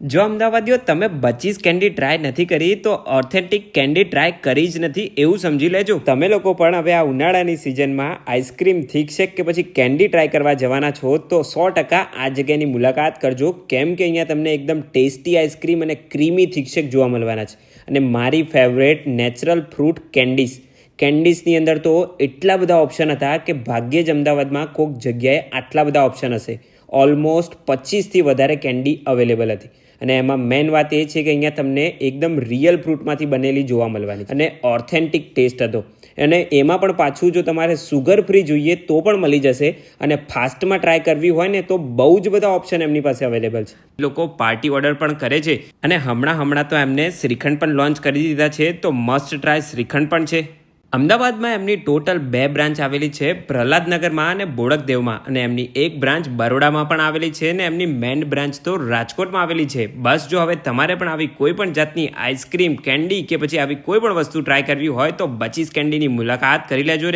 જો અમદાવાદીઓ તમે બચીસ candy try નથી કરી, તો ઓથેન્ટિક કેન્ડી ટ્રાય કરી જ નથી એવું સમજી લેજો. તમે લોકો પણ હવે આ ઉનાળાની સિઝનમાં આઈસ્ક્રીમ થીક શેક કે પછી કેન્ડી ટ્રાય કરવા જવાના છો, તો સો ટકા આ જગ્યાની મુલાકાત કરજો. કેમ કે અહીંયા તમને એકદમ ટેસ્ટી આઈસ્ક્રીમ અને ક્રીમી થીક જોવા મળવાના છે. અને મારી ફેવરેટ નેચરલ ફ્રૂટ કેન્ડીઝ કેન્ડીઝની અંદર તો એટલા બધા ઓપ્શન હતા કે ભાગ્યે જ અમદાવાદમાં કોઈક જગ્યાએ આટલા બધા ઓપ્શન હશે. ઓલમોસ્ટ પચીસથી વધારે કેન્ડી અવેલેબલ હતી. અને એમાં મેઇન વાત એ છે કે અહીંયા તમને એકદમ રિયલ ફ્રૂટમાંથી બનેલી જોવા મળવાની અને ઓથેન્ટિક ટેસ્ટ હતો. અને એમાં પણ પાછું જો તમારે સુગર ફ્રી જોઈએ તો પણ મળી જશે. અને ફાસ્ટમાં ટ્રાય કરવી હોય ને તો બહુ જ બધા ઓપ્શન એમની પાસે અવેલેબલ છે. લોકો પાર્ટી ઓર્ડર પણ કરે છે. અને હમણાં હમણાં તો એમને શ્રીખંડ પણ લોન્ચ કરી દીધા છે. તો મસ્ટ ટ્રાય શ્રીખંડ પણ છે. અમદાવાદમાં એમની ટોટલ બે બ્રાન્ચ આવેલી છે, પ્રહલાદનગરમાં અને બોડકદેવમાં. અને એમની એક બ્રાન્ચ બરોડામાં પણ આવેલી છે અને એમની મેન બ્રાન્ચ તો રાજકોટમાં આવેલી છે. બસ જો હવે તમારે પણ આવી કોઈ પણ જાતની આઈસ્ક્રીમ, કેન્ડી કે પછી આવી કોઈ પણ વસ્તુ ટ્રાય કરવી હોય તો બચીસ કેન્ડીની મુલાકાત કરી લેજો રે.